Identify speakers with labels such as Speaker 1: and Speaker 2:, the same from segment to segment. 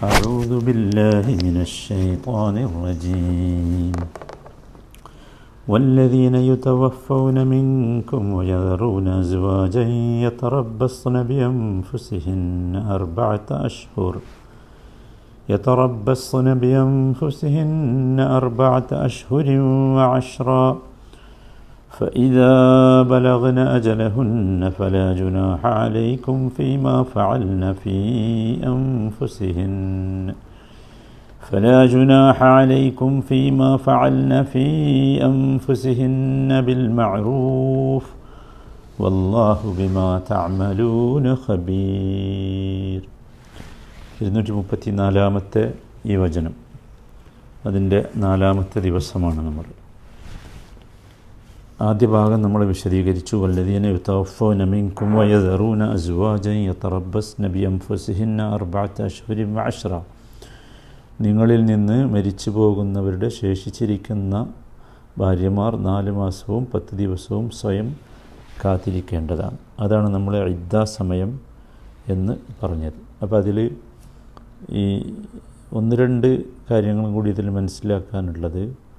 Speaker 1: أعوذ بالله من الشيطان الرجيم. والذين يتوفون منكم ويذرون أزواجا يتربصن بأنفسهن أربعة أشهر. يتربصن بأنفسهن أربعة أشهر وعشرا. فإذا بلغن أجلهن فلا جناح عليكم فيما فعلن في أنفسهن فلا جناح عليكم فيما فعلن في أنفسهن بالمعروف والله بما تعملون خبير ഇരുന്നൂറ്റി മുപ്പത്തി നാലാമത്തെ ഈ വചനം അതിൻ്റെ നാലാമത്തെ ദിവസമാണ് നമ്മൾ ആദ്യ ഭാഗം നമ്മൾ വിശദീകരിച്ചു. വല്ലതീന യുത്തവഫോന മിൻകും വയദറൂന അസ്വാജൻ യതറബ്ബസ് നബി അംഫുസിഹിന്ന അർബഅത്ത അഷ്ഹുരിൻ വഅശ്റ. നിങ്ങളിൽ നിന്ന് മരിച്ചു പോകുന്നവരുടെ ശേഷിച്ചിരിക്കുന്ന ഭാര്യമാർ നാല് മാസവും പത്ത് ദിവസവും സ്വയം കാത്തിരിക്കേണ്ടതാണ്. അതാണ് നമ്മൾ സമയം എന്ന് പറഞ്ഞത്. അപ്പോൾ അതിൽ ഈ ഒന്ന് രണ്ട് കാര്യങ്ങളും കൂടി ഇതിൽ മനസ്സിലാക്കാനുള്ളത്.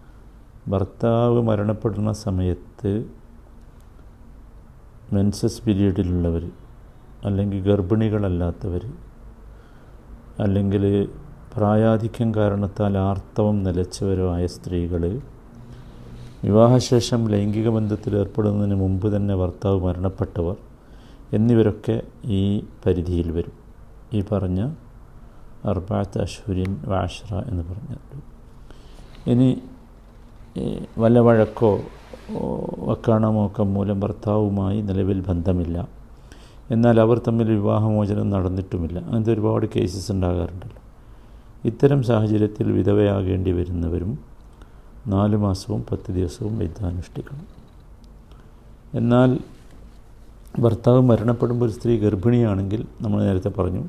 Speaker 1: ഭർത്താവ് മരണപ്പെടുന്ന സമയത്ത് മെൻസസ് പീരീഡിലുള്ളവർ അല്ലെങ്കിൽ ഗർഭിണികളല്ലാത്തവർ അല്ലെങ്കിൽ പ്രായാധിക്യം കാരണത്താൽ ആർത്തവം നിലച്ചവരോ ആയ സ്ത്രീകൾ വിവാഹശേഷം ലൈംഗിക ബന്ധത്തിൽ ഏർപ്പെടുന്നതിന് മുമ്പ് തന്നെ ഭർത്താവ് മരണപ്പെട്ടവർ എന്നിവരൊക്കെ ഈ പരിധിയിൽ വരും. ഈ പറഞ്ഞ അർബാത്ത് അഷ്ഹുരിൻ വാഷ്ര എന്ന് പറഞ്ഞാൽ ഇനി വല്ല വഴക്കോ വക്കാണമോ ഒക്കെ മൂലം ഭർത്താവുമായി നിലവിൽ ബന്ധമില്ല. എന്നാൽ അവർ തമ്മിൽ വിവാഹമോചനം നടന്നിട്ടുമില്ല. അങ്ങനത്തെ ഒരുപാട് കേസസ് ഉണ്ടാകാറുണ്ടല്ലോ. ഇത്തരം സാഹചര്യത്തിൽ വിധവയാകേണ്ടി വരുന്നവരും നാല് മാസവും പത്ത് ദിവസവും വൈദ്യാനുഷ്ഠിക്കണം. എന്നാൽ ഭർത്താവ് മരണപ്പെടുമ്പോൾ ഒരു സ്ത്രീ ഗർഭിണിയാണെങ്കിൽ നമ്മൾ നേരത്തെ പറഞ്ഞു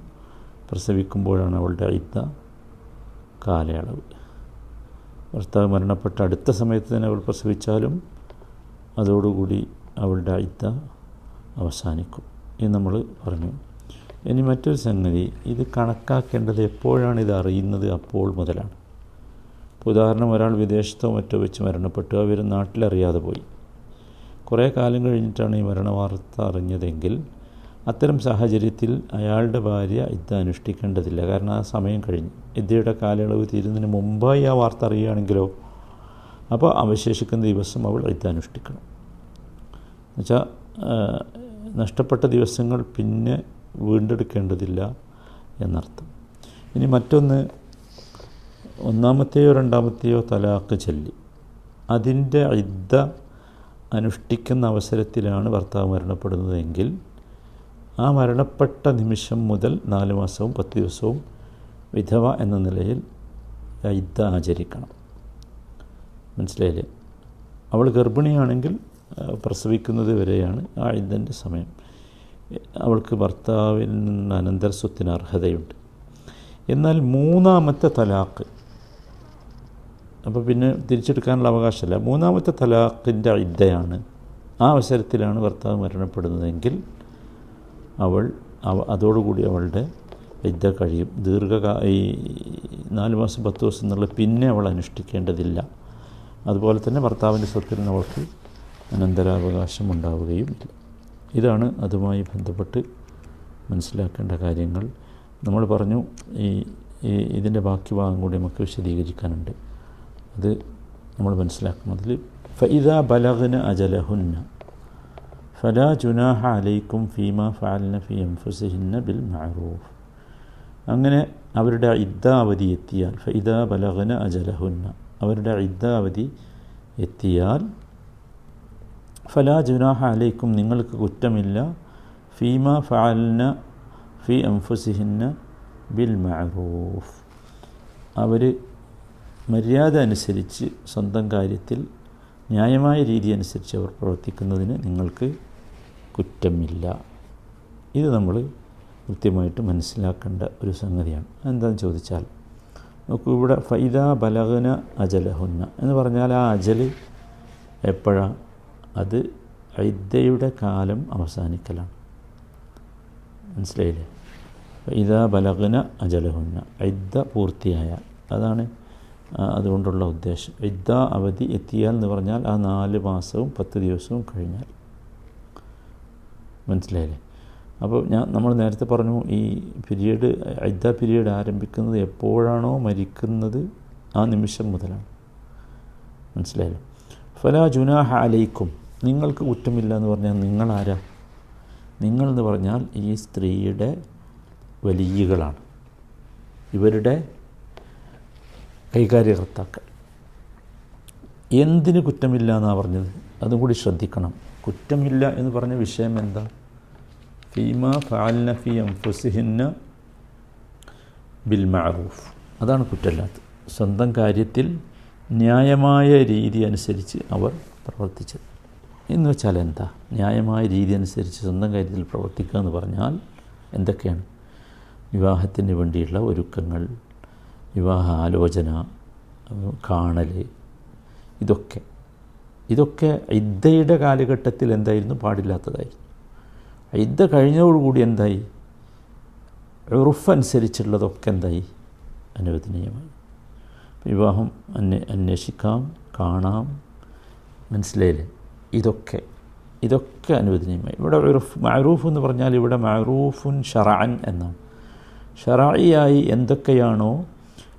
Speaker 1: പ്രസവിക്കുമ്പോഴാണ് അവളുടെ അയിത്ത കാലയളവ്. ഭർത്താവ് മരണപ്പെട്ട അടുത്ത സമയത്ത് തന്നെ അവൾ പ്രസവിച്ചാലും അതോടുകൂടി അവളുടെ അയിത്ത അവസാനിക്കും എന്ന് നമ്മൾ പറഞ്ഞു. ഇനി മറ്റൊരു സംഗതി ഇത് കണക്കാക്കേണ്ടത് എപ്പോഴാണ് ഇത് അറിയുന്നത്? അപ്പോൾ മുതലാണ്. ഉദാഹരണം ഒരാൾ വിദേശത്തോ മറ്റോ വെച്ച് മരണപ്പെട്ടു. അവർ നാട്ടിലറിയാതെ പോയി. കുറേ കാലം കഴിഞ്ഞിട്ടാണ് ഈ മരണവാർത്ത അറിഞ്ഞതെങ്കിൽ അത്തരം സാഹചര്യത്തിൽ അയാളുടെ ഭാര്യ ഇദ്ദ അനുഷ്ഠിക്കേണ്ടതില്ല. കാരണം ആ സമയം കഴിഞ്ഞു. ഇദ്ദയുടെ കാലയളവ് തീരുന്നതിന് മുമ്പായി ആ വാർത്ത അറിയുകയാണെങ്കിലോ അപ്പോൾ അവശേഷിക്കുന്ന ദിവസം അവൾ ഇദ്ദ അനുഷ്ഠിക്കണം. എന്നുവെച്ചാൽ നഷ്ടപ്പെട്ട ദിവസങ്ങൾ പിന്നെ വീണ്ടെടുക്കേണ്ടതില്ല എന്നർത്ഥം. ഇനി മറ്റൊന്ന് ഒന്നാമത്തെയോ രണ്ടാമത്തെയോ തലാക്ക് ചൊല്ലി. അതിന്റെ ഇദ്ദ അനുഷ്ഠിക്കുന്ന അവസരത്തിലാണ് ഭർത്താവ് മരണപ്പെടുന്നതെങ്കിൽ ആ മരണപ്പെട്ട നിമിഷം മുതൽ നാല് മാസവും പത്ത് ദിവസവും വിധവ എന്ന നിലയിൽ ഇദ്ദ ആചരിക്കണം. മനസ്സിലായില്ലേ? അവൾ ഗർഭിണിയാണെങ്കിൽ പ്രസവിക്കുന്നത് വരെയാണ് ആ ഇദ്ദന്റെ സമയം. അവൾക്ക് ഭർത്താവിൽ നിന്ന് അനന്തര സ്വത്തിന് അർഹതയുണ്ട്. എന്നാൽ മൂന്നാമത്തെ തലാക്ക് അപ്പോൾ പിന്നെ തിരിച്ചെടുക്കാനുള്ള അവകാശമല്ല. മൂന്നാമത്തെ തലാഖിന്റെ ഇദ്ദയാണ് ആ അവസരത്തിലാണ് ഭർത്താവ് മരണപ്പെടുന്നതെങ്കിൽ അവൾ അവ അതോടുകൂടി അവളുടെ വിദ്യ കഴിയും. ദീർഘകാ ഈ നാല് മാസം പത്ത് ദിവസം എന്നുള്ള പിന്നെ അവൾ അനുഷ്ഠിക്കേണ്ടതില്ല. അതുപോലെ തന്നെ ഭർത്താവിന്റെ സ്വത്തിൽ നിന്ന് അവൾക്ക് അനന്തരാവകാശം ഉണ്ടാവുകയും ഇല്ല. ഇതാണ് അതുമായി ബന്ധപ്പെട്ട് മനസ്സിലാക്കേണ്ട കാര്യങ്ങൾ. നമ്മൾ പറഞ്ഞു ഈ ഇതിന്റെ ബാക്കി ഭാഗം കൂടി നമുക്ക് വിശദീകരിക്കാനുണ്ട്. അത് നമ്മൾ മനസ്സിലാക്കണം അതിൽ ഫൈദ ബലഹന അജലഹുന്ന ഫലാ ജുനാഹ അലൈക്കും ഫീമ ഫാലിന ഫി എംഫുസിഹിന്ന ബിൽ മഅറൂഫ് അങ്ങനെ അവരുടെ ഇദ്ദാവധി എത്തിയാൽ ഫൈദ ബലഹന അജലഹുന്ന അവരുടെ ഇദ്ദാവധി എത്തിയാൽ ഫലാ ജുനാഹ അലൈക്കും നിങ്ങൾക്ക് കുറ്റമില്ല ഫീമ ഫാലിന ഫി അംഫുസിഹിന്ന ബിൽ മഅറൂഫ് അവർ മര്യാദ അനുസരിച്ച് സ്വന്തം കാര്യത്തിൽ ന്യായമായ രീതി അനുസരിച്ച് അവർ പ്രവർത്തിക്കുന്നതിന് നിങ്ങൾക്ക് കുറ്റമില്ല. ഇത് നമ്മൾ കൃത്യമായിട്ട് മനസ്സിലാക്കേണ്ട ഒരു സംഗതിയാണ്. എന്താണെന്ന് ചോദിച്ചാൽ നോക്കൂ ഇവിടെ ഫൈദ ബലഹന അജലഹുന്ന എന്ന് പറഞ്ഞാൽ ആ അജൽ എപ്പോഴാണ് അത് ഐദ്യയുടെ കാലം അവസാനിക്കലാണ്. മനസ്സിലായില്ലേ? ഫൈദ ബലഹന അജലഹുന്ന ഐദ്യ പൂർത്തിയായ അതാണ് അതുകൊണ്ടുള്ള ഉദ്ദേശം. ഐദ്യ അവധി എത്തിയാൽ എന്ന് പറഞ്ഞാൽ ആ നാല് മാസവും പത്ത് ദിവസവും കഴിഞ്ഞാൽ. മനസ്സിലായില്ലേ? അപ്പോൾ ഞാൻ നമ്മൾ നേരത്തെ പറഞ്ഞു ഈ പിരീഡ് ഐദ്ദ പിരീഡ് ആരംഭിക്കുന്നത് എപ്പോഴാണോ മരിക്കുന്നത് ആ നിമിഷം മുതലാണ്. മനസ്സിലായല്ലോ? ഫല ജുനാഹ അലൈക്കും. നിങ്ങൾക്ക് കുറ്റമില്ല എന്ന് പറഞ്ഞാൽ നിങ്ങളാരാ? നിങ്ങളെന്ന് പറഞ്ഞാൽ ഈ സ്ത്രീയുടെ വലിയകളാണ്. ഇവരുടെ കൈകാര്യകർത്താക്കൾ. എന്തിന് കുറ്റമില്ല എന്നാണ് പറഞ്ഞത്? അതും കൂടി ശ്രദ്ധിക്കണം. കുറ്റമില്ല എന്ന് പറഞ്ഞ വിഷയം എന്താ? ഫീമ ഫാൽന ഫി അംഫുസിഹിന്ന ബിൽ മഅറൂഫ് അതാണ് കുറ്റമില്ലാത്തത് സ്വന്തം കാര്യത്തിൽ ന്യായമായ രീതി അനുസരിച്ച് അവർ പ്രവർത്തിച്ചത്. എന്ന് വെച്ചാൽ എന്താ? ന്യായമായ രീതി അനുസരിച്ച് സ്വന്തം കാര്യത്തിൽ പ്രവർത്തിക്കുക എന്ന് പറഞ്ഞാൽ എന്തൊക്കെയാണ്? വിവാഹത്തിന് വേണ്ടിയുള്ള ഒരുക്കങ്ങൾ വിവാഹ ആലോചന കാണൽ ഇതൊക്കെ. ഇതൊക്കെ ഇദ്ദയുടെ കാലഘട്ടത്തിൽ എന്തായിരുന്നു? പാടില്ലാത്തതായി ഇദ്ദ കഴിഞ്ഞതോടുകൂടി എന്തായി? ഉറുഫ് അനുസരിച്ചുള്ളതൊക്കെ എന്തായി? അനുവദനീയമായി. വിവാഹം അന്വേ അന്വേഷിക്കാം കാണാം. മനസ്സിലായില്ലേ? ഇതൊക്കെ ഇതൊക്കെ അനുവദനീയമായി. ഇവിടെ ഉറുഫ് മഅറൂഫ് എന്ന് പറഞ്ഞാൽ ഇവിടെ മഅറൂഫുൻ ഷറാൻ എന്നാണ്. ഷറായിയായി എന്തൊക്കെയാണോ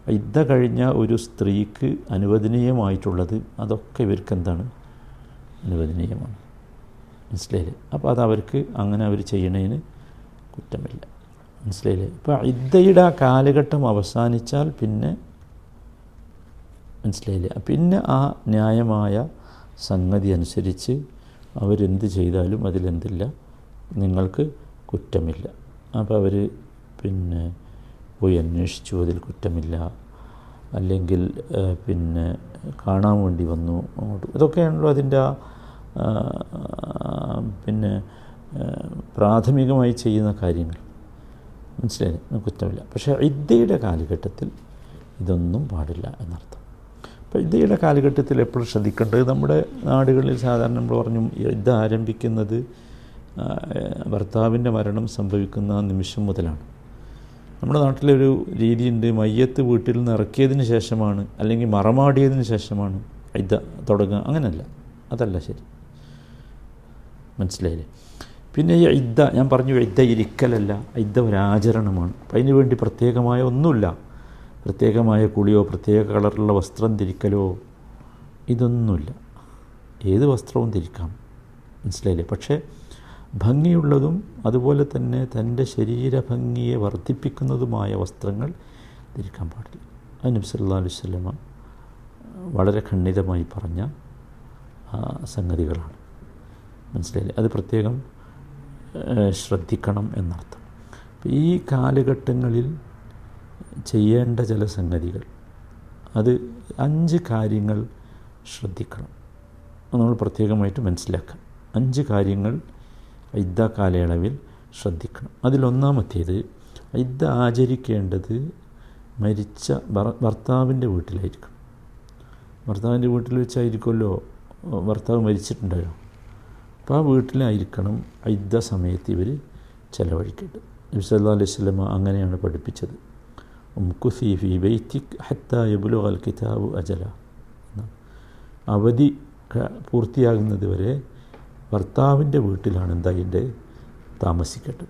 Speaker 1: ഇദ്ദ കഴിഞ്ഞ ഒരു സ്ത്രീക്ക് അനുവദനീയമായിട്ടുള്ളത് അതൊക്കെ ഇവർക്ക് എന്താണ്? അനുവദനീയമാണ്. മനസ്സിലായില്ലേ? അപ്പോൾ അത് അവർക്ക് അങ്ങനെ അവർ ചെയ്യണതിന് കുറ്റമില്ല. മനസ്സിലായില്ലേ? ഇപ്പോൾ ഇദ്ദയുടെ ആ കാലഘട്ടം അവസാനിച്ചാൽ പിന്നെ മനസ്സിലായില്ലേ? പിന്നെ ആ ന്യായമായ സംഗതി അനുസരിച്ച് അവരെന്ത് ചെയ്താലും അതിലെന്തില്ല? നിങ്ങൾക്ക് കുറ്റമില്ല. അപ്പോൾ അവർ പിന്നെ പോയി അന്വേഷിച്ചു അതിൽ കുറ്റമില്ല. അല്ലെങ്കിൽ പിന്നെ കാണാൻ വേണ്ടി വന്നു അങ്ങോട്ട്. ഇതൊക്കെയാണല്ലോ അതിന്റെ ആ പിന്നെ പ്രാഥമികമായി ചെയ്യുന്ന കാര്യങ്ങൾ. മനസ്സിലായി കുറ്റമില്ല. പക്ഷേ ഇദ്ദയുടെ കാലഘട്ടത്തിൽ ഇതൊന്നും പാടില്ല എന്നർത്ഥം. അപ്പോൾ ഇദ്ദയുടെ കാലഘട്ടത്തിൽ എപ്പോഴും ശ്രദ്ധിക്കേണ്ടത് നമ്മുടെ നാടുകളിൽ സാധാരണ നമ്മൾ പറഞ്ഞു ഇദ്ദ ആരംഭിക്കുന്നത് ഭർത്താവിന്റെ മരണം സംഭവിക്കുന്ന നിമിഷം മുതലാണ്. നമ്മുടെ നാട്ടിലൊരു രീതിയുണ്ട്. മയ്യത്ത് വീട്ടിൽ നിന്ന് ഇറക്കിയതിന് ശേഷമാണ് അല്ലെങ്കിൽ മറമാടിയതിന് ശേഷമാണ് ഇത് തുടങ്ങുക. അങ്ങനല്ല. അതല്ല ശരി. മനസ്സിലായില്ലേ? പിന്നെ ഈ ഇദ്ദ ഞാൻ പറഞ്ഞു ഇദ്ദ ഇരിക്കലല്ല ഇദ്ദ ഒരാചരണമാണ് അപ്പം അതിന് വേണ്ടി പ്രത്യേകമായ ഒന്നുമില്ല. പ്രത്യേകമായ കുളിയോ പ്രത്യേക കളറുള്ള വസ്ത്രം ധരിക്കലോ ഇതൊന്നുമില്ല. ഏത് വസ്ത്രവും ധരിക്കാം. മനസ്സിലായില്ലേ? പക്ഷേ ഭംഗിയുള്ളതും അതുപോലെ തന്നെ തന്റെ ശരീരഭംഗിയെ വർദ്ധിപ്പിക്കുന്നതുമായ വസ്ത്രങ്ങൾ ധരിക്കാൻ പാടില്ല. അത് നബി സല്ലല്ലാഹു അലൈഹി സ്വലമ വളരെ ഖണ്ഡിതമായി പറഞ്ഞ സംഗതികളാണ്. മനസ്സിലായില്ലേ? അത് പ്രത്യേകം ശ്രദ്ധിക്കണം എന്നർത്ഥം. ഈ കാലഘട്ടങ്ങളിൽ ചെയ്യേണ്ട ചില സംഗതികൾ അത് അഞ്ച് കാര്യങ്ങൾ ശ്രദ്ധിക്കണം. നമ്മൾ പ്രത്യേകമായിട്ട് മനസ്സിലാക്കാം. അഞ്ച് കാര്യങ്ങൾ ഇദ്ദ കാലയളവിൽ ശ്രദ്ധിക്കണം. അതിലൊന്നാമത്തേത് ഇദ്ദ ആചരിക്കേണ്ടത് മരിച്ച ഭർ- ഭർത്താവിന്റെ വീട്ടിലായിരിക്കും. ഭർത്താവിന്റെ വീട്ടിൽ വെച്ചായിരിക്കുമല്ലോ ഭർത്താവ് മരിച്ചിട്ടുണ്ടല്ലോ അപ്പോൾ ആ വീട്ടിലായിരിക്കണം ഇദ്ദ സമയത്ത് ഇവർ ചിലവഴിക്കേണ്ടത്. നബി സല്ലല്ലാഹു അലൈഹി സ്വലമ അങ്ങനെയാണ് പഠിപ്പിച്ചത്. ഫി ബൈത്തിക് ഹത്താ അൽ കിതാബു അജല. അവധി പൂർത്തിയാകുന്നത് വരെ ഭർത്താവിന്റെ വീട്ടിലാണ് എന്തായിന്റെ താമസിക്കേണ്ടത്?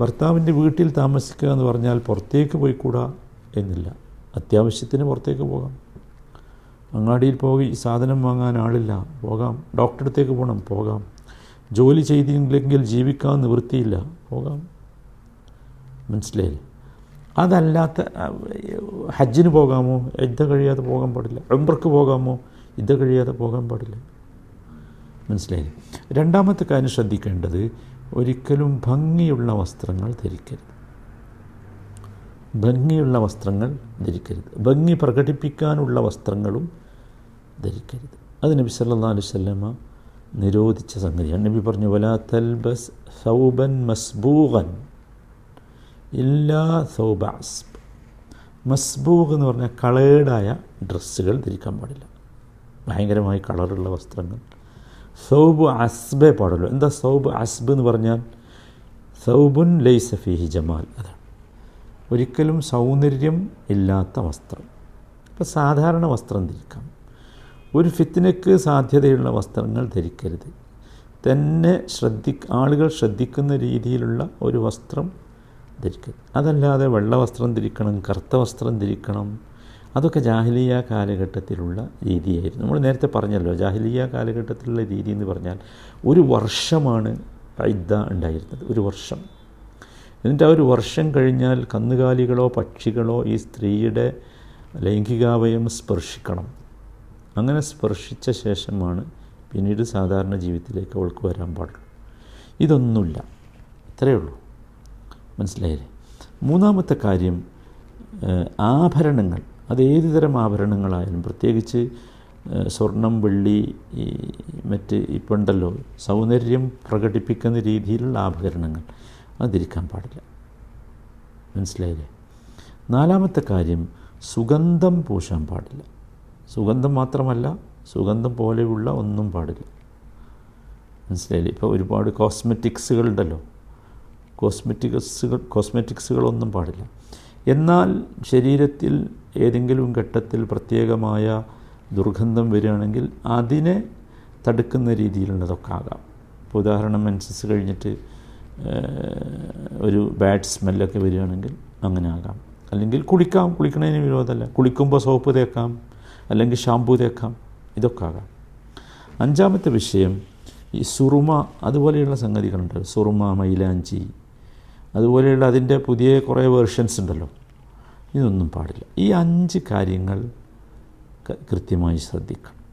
Speaker 1: ഭർത്താവിന്റെ വീട്ടിൽ താമസിക്കുക എന്ന് പറഞ്ഞാൽ പുറത്തേക്ക് പോയിക്കൂടാ എന്നില്ല. അത്യാവശ്യത്തിന് പുറത്തേക്ക് പോകാം. അങ്ങാടിയിൽ പോയി സാധനം വാങ്ങാൻ ആളില്ല. പോകാം. ഡോക്ടറെ അടുത്തേക്ക് പോകണം. പോകാം. ജോലി ചെയ്തില്ലെങ്കിൽ ജീവിക്കാൻ നിവൃത്തിയില്ല. പോകാം. മനസ്സിലായില്ലേ? അതല്ലാത്ത ഹജ്ജിന് പോകാമോ? യുദ്ധ കഴിയാതെ പോകാൻ പാടില്ല. ഉംറക്ക് പോകാമോ? യുദ്ധ കഴിയാതെ പോകാൻ പാടില്ല. മനസ്സിലായില്ലേ? രണ്ടാമത്തെ കാര്യം ശ്രദ്ധിക്കേണ്ടത് ഒരിക്കലും ഭംഗിയുള്ള വസ്ത്രങ്ങൾ ധരിക്കരുത്. ഭംഗിയുള്ള വസ്ത്രങ്ങൾ ധരിക്കരുത്. ഭംഗി പ്രകടിപ്പിക്കാനുള്ള വസ്ത്രങ്ങളും ധരിക്കരുത്. അത് നബി സല്ലാ അലൈഹി വസല്ലമ നിരോധിച്ച സംഗതിയാണ്. നബി പറഞ്ഞു വലാ തൽബസ് സൗബൻ മസ്ബൂഗൻ ഇല്ലാ സൗബാസ് മസ്ബൂഗ് എന്ന് പറഞ്ഞാൽ കളേഡായ ഡ്രസ്സുകൾ ധരിക്കാൻ പാടില്ല. ഭയങ്കരമായി കളറുള്ള വസ്ത്രങ്ങൾ സൗബ് അസ്ബേ പാടുള്ളൂ എന്താ സൗബ് അസ്ബ് എന്ന് പറഞ്ഞാൽ? സൗബുൻ ലൈസ ഫീഹി ജമാൽ. അതാണ്. ഒരിക്കലും സൗന്ദര്യം ഇല്ലാത്ത വസ്ത്രം. ഇപ്പം സാധാരണ വസ്ത്രം ധരിക്കാം. ഒരു ഫിത്തിനക്ക് സാധ്യതയുള്ള വസ്ത്രങ്ങൾ ധരിക്കരുത്. തന്നെ ശ്രദ്ധി ആളുകൾ ശ്രദ്ധിക്കുന്ന രീതിയിലുള്ള ഒരു വസ്ത്രം ധരിക്കരുത്. അതല്ലാതെ വെള്ള വസ്ത്രം ധരിക്കണം കറുത്ത വസ്ത്രം ധരിക്കണം അതൊക്കെ ജാഹിലിയ കാലഘട്ടത്തിലുള്ള രീതിയായിരുന്നു. നമ്മൾ നേരത്തെ പറഞ്ഞല്ലോ ജാഹിലിയ കാലഘട്ടത്തിലുള്ള രീതി എന്ന് പറഞ്ഞാൽ ഒരു വർഷമാണ് ഇദ്ദ ഉണ്ടായിരുന്നത്. ഒരു വർഷം. എന്നിട്ട് ആ ഒരു വർഷം കഴിഞ്ഞാൽ കന്നുകാലികളോ പക്ഷികളോ ഈ സ്ത്രീയുടെ ലൈംഗികാവയം സ്പർശിക്കണം. അങ്ങനെ സ്പർശിച്ച ശേഷമാണ് പിന്നീട് സാധാരണ ജീവിതത്തിലേക്ക് അവൾക്ക് വരാൻ പാടുള്ളൂ. ഇതൊന്നുമില്ല. ഇത്രയേ ഉള്ളൂ. മനസ്സിലായില്ലേ? മൂന്നാമത്തെ കാര്യം ആഭരണങ്ങൾ. അത് ഏത് തരം ആഭരണങ്ങളായാലും പ്രത്യേകിച്ച് സ്വർണം വെള്ളി മറ്റ് ഇപ്പോൾ ഉണ്ടല്ലോ സൗന്ദര്യം പ്രകടിപ്പിക്കുന്ന രീതിയിലുള്ള ആഭരണങ്ങൾ അത് ധരിക്കാൻ പാടില്ല. മനസ്സിലായില്ലേ? നാലാമത്തെ കാര്യം സുഗന്ധം പൂശാൻ പാടില്ല. സുഗന്ധം മാത്രമല്ല സുഗന്ധം പോലെയുള്ള ഒന്നും പാടില്ല. മനസ്സിലായില്ലേ? ഇപ്പോൾ ഒരുപാട് കോസ്മെറ്റിക്സുകളുണ്ടല്ലോ. കോസ്മെറ്റിക്സുകൾ കോസ്മെറ്റിക്സുകളൊന്നും പാടില്ല. എന്നാൽ ശരീരത്തിൽ ഏതെങ്കിലും ഘട്ടത്തിൽ പ്രത്യേകമായ ദുർഗന്ധം വരികയാണെങ്കിൽ അതിനെ തടുക്കുന്ന രീതിയിലുള്ളതൊക്കെ ആകാം. ഇപ്പോൾ ഉദാഹരണം മെൻസസ് കഴിഞ്ഞിട്ട് ഒരു ബാഡ് സ്മെല്ലൊക്കെ വരികയാണെങ്കിൽ അങ്ങനെ ആകാം. അല്ലെങ്കിൽ കുളിക്കാം കുളിക്കുന്നതിന് വിരോധമല്ല. കുളിക്കുമ്പോൾ സോപ്പ് തേക്കാം അല്ലെങ്കിൽ ഷാമ്പു തേക്കാം ഇതൊക്കെ ആകാം. അഞ്ചാമത്തെ വിഷയം ഈ സുറുമ അതുപോലെയുള്ള സംഗതികളുണ്ട്. സുറുമ മൈലാഞ്ചി അതുപോലെയുള്ള അതിന്റെ പുതിയ കുറേ വേർഷൻസ് ഉണ്ടല്ലോ. ഇതൊന്നും പാടില്ല. ഈ അഞ്ച് കാര്യങ്ങൾ കൃത്യമായി ശ്രദ്ധിക്കണം.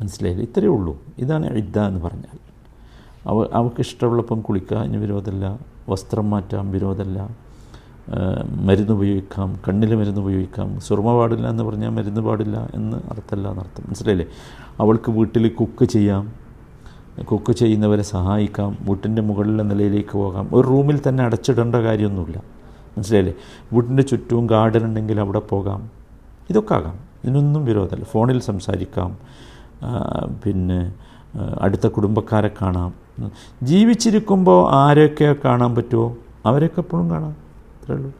Speaker 1: മനസ്സിലായില്ല? ഇത്രയേ ഉള്ളൂ. ഇതാണ് ഇദ്ദ എന്ന് പറഞ്ഞാൽ. അവ അവൾക്ക് ഇഷ്ടമുള്ളപ്പം കുളിക്കുക അതിന് വിരോധമല്ല. വസ്ത്രം മാറ്റാം വിരോധമല്ല. മരുന്ന് ഉപയോഗിക്കാം കണ്ണിൽ മരുന്ന് ഉപയോഗിക്കാം. സുർമ പാടില്ല എന്ന് പറഞ്ഞാൽ മരുന്ന് പാടില്ല എന്ന് അർത്ഥമല്ല എന്നർത്ഥം. മനസ്സിലായില്ലേ? അവൾക്ക് വീട്ടിൽ കുക്ക് ചെയ്യാം. കുക്ക് ചെയ്യുന്നവരെ സഹായിക്കാം വീട്ടിന്റെ മുകളിലെ നിലയിലേക്ക് പോകാം. ഒരു റൂമിൽ തന്നെ അടച്ചിടേണ്ട കാര്യമൊന്നുമില്ല. മനസ്സിലായില്ലേ? വീട്ടിന്റെ ചുറ്റും ഗാർഡൻ ഉണ്ടെങ്കിൽ അവിടെ പോകാം. ഇതൊക്കെ ആകാം. ഇതിനൊന്നും വിരോധമല്ല. ഫോണിൽ സംസാരിക്കാം. പിന്നെ അടുത്ത കുടുംബക്കാരെ കാണാം. ജീവിച്ചിരിക്കുമ്പോൾ ആരെയൊക്കെ കാണാൻ പറ്റുമോ അവരെയൊക്കെ എപ്പോഴും കാണാം. അത്രേ ഉള്ളൂ.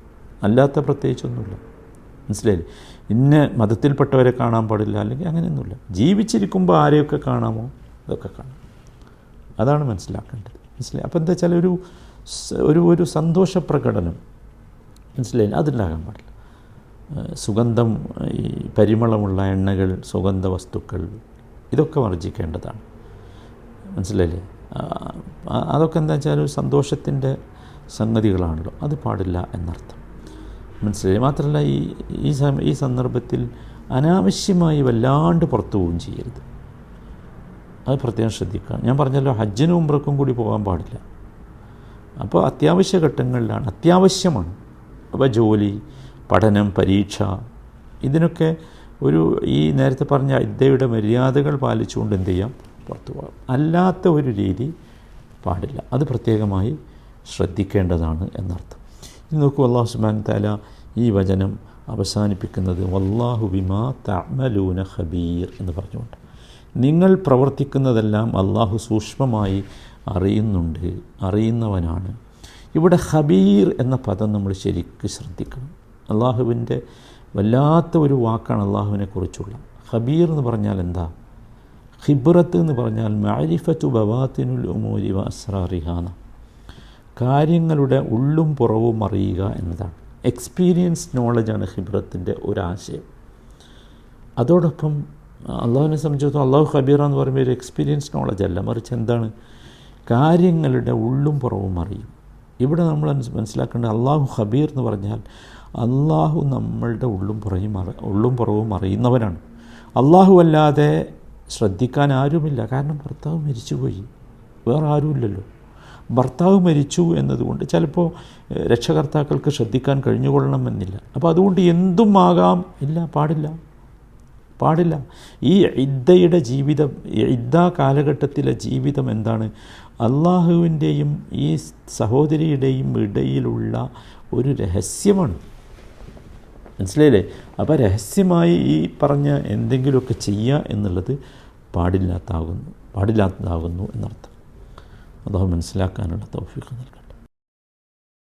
Speaker 1: അല്ലാത്ത പ്രത്യേകിച്ചൊന്നുമില്ല. മനസ്സിലായില്ലേ? ഇന്ന മതത്തിൽപ്പെട്ടവരെ കാണാൻ പാടില്ല. അല്ലെങ്കിൽ അങ്ങനെയൊന്നുമില്ല. ജീവിച്ചിരിക്കുമ്പോൾ ആരെയൊക്കെ കാണാമോ? അതൊക്കെ കാണാം. അതാണ് മനസ്സിലാക്കേണ്ടത്. മനസ്സിലായി? അപ്പോൾ എന്താ വെച്ചാൽ ഒരു ഒരു ഒരു സന്തോഷ പ്രകടനം. മനസ്സിലായി? അതുണ്ടാകാൻ പാടില്ല. സുഗന്ധം ഈ പരിമളമുള്ള എണ്ണകൾ സുഗന്ധ വസ്തുക്കൾ ഇതൊക്കെ വർജിക്കേണ്ടതാണ് മനസ്സിലായില്ലേ? അതൊക്കെ എന്താ വെച്ചാൽ ഒരു സന്തോഷത്തിന്റെ സംഗതികളാണല്ലോ. അത് പാടില്ല എന്നർത്ഥം. മനസ്സിലായി? മാത്രമല്ല ഈ ഈ സന്ദർഭത്തിൽ അനാവശ്യമായി വല്ലാണ്ട് പുറത്തു പോവുകയും ചെയ്യരുത്. അത് പ്രത്യേകം ശ്രദ്ധിക്കുക. ഞാൻ പറഞ്ഞല്ലോ ഹജ്ജിനും ഉംറക്കും കൂടി പോകാൻ പാടില്ല. അപ്പോൾ അത്യാവശ്യ ഘട്ടങ്ങളിലാണ് അത്യാവശ്യമാണ്. അപ്പോൾ ജോലി പഠനം പരീക്ഷ ഇതിനൊക്കെ ഒരു ഈ നേരത്തെ പറഞ്ഞ ഇദ്ദയുടെ മര്യാദകൾ പാലിച്ചുകൊണ്ട് എന്ത് ചെയ്യാം? പുറത്തു പോകാം. അല്ലാത്ത ഒരു രീതി പാടില്ല. അത് പ്രത്യേകമായി ശ്രദ്ധിക്കേണ്ടതാണ് എന്നർത്ഥം. ഇനി നോക്കൂ അള്ളാഹു സുബാൻ താല ഈ വചനം അവസാനിപ്പിക്കുന്നത് വല്ലാഹു ബിമാ തഅമലൂന ഖബീർ എന്ന് പറഞ്ഞുകൊണ്ട്. നിങ്ങൾ പ്രവർത്തിക്കുന്നതെല്ലാം അള്ളാഹു സൂക്ഷ്മമായി അറിയുന്നുണ്ട് അറിയുന്നവനാണ്. ഇവിടെ ഹബീർ എന്ന പദം നമ്മൾ ശരിക്ക് ശ്രദ്ധിക്കണം. അള്ളാഹുവിന്റെ വല്ലാത്ത ഒരു വാക്കാണ് അള്ളാഹുവിനെ കുറിച്ചുള്ള ഹബീർ എന്ന് പറഞ്ഞാൽ എന്താ? ഹിബ്രത്ത് എന്ന് പറഞ്ഞാൽ മാരിഫത്തു ബവാത്തിനുൽ ഉമൂരി വസ്രാറിഹാന കാര്യങ്ങളുടെ ഉള്ളും പുറവും അറിയുക എന്നതാണ്. എക്സ്പീരിയൻസ് നോളജാണ് ഹിബ്രത്തിന്റെ ഒരാശയം അതോടൊപ്പം അള്ളാഹുവിനെ സംബന്ധിച്ചിടത്തോളം അള്ളാഹു ഖബീറ എന്ന് പറയുമ്പോൾ ഒരു എക്സ്പീരിയൻസ് നോളജ് അല്ല. മറിച്ച് എന്താണ്? കാര്യങ്ങളുടെ ഉള്ളും പുറവും അറിയും. ഇവിടെ നമ്മൾ മനസ്സിലാക്കേണ്ടത് അള്ളാഹു ഖബീർ എന്ന് പറഞ്ഞാൽ അള്ളാഹു നമ്മളുടെ ഉള്ളും പുറയും ഉള്ളും പുറവും അറിയുന്നവനാണ്. അള്ളാഹു അല്ലാതെ ശ്രദ്ധിക്കാൻ ആരുമില്ല. കാരണം ഭർത്താവ് മരിച്ചുപോയി. വേറെ ആരുമില്ലല്ലോ ഭർത്താവ് മരിച്ചു എന്നതുകൊണ്ട് ചിലപ്പോൾ രക്ഷകർത്താക്കൾക്ക് ശ്രദ്ധിക്കാൻ കഴിഞ്ഞുകൊള്ളണമെന്നില്ല. അപ്പോൾ അതുകൊണ്ട് എന്തും ആകാം. ഇല്ല പാടില്ല. പാടില്ല. ഈ ഇദ്ദയുടെ ജീവിതം ഇദ്ദ കാലഘട്ടത്തിലെ ജീവിതം എന്താണ്? അള്ളാഹുവിന്റെയും ഈ സഹോദരിയുടെയും ഇടയിലുള്ള ഒരു രഹസ്യമാണ്. മനസ്സിലായില്ലേ? അപ്പോൾ രഹസ്യമായി ഈ പറഞ്ഞ എന്തെങ്കിലുമൊക്കെ ചെയ്യുക എന്നുള്ളത് പാടില്ലാത്താകുന്നു പാടില്ലാത്തതാകുന്നു എന്നർത്ഥം. അതാവ് മനസ്സിലാക്കാനുള്ള തൗഫീഖ്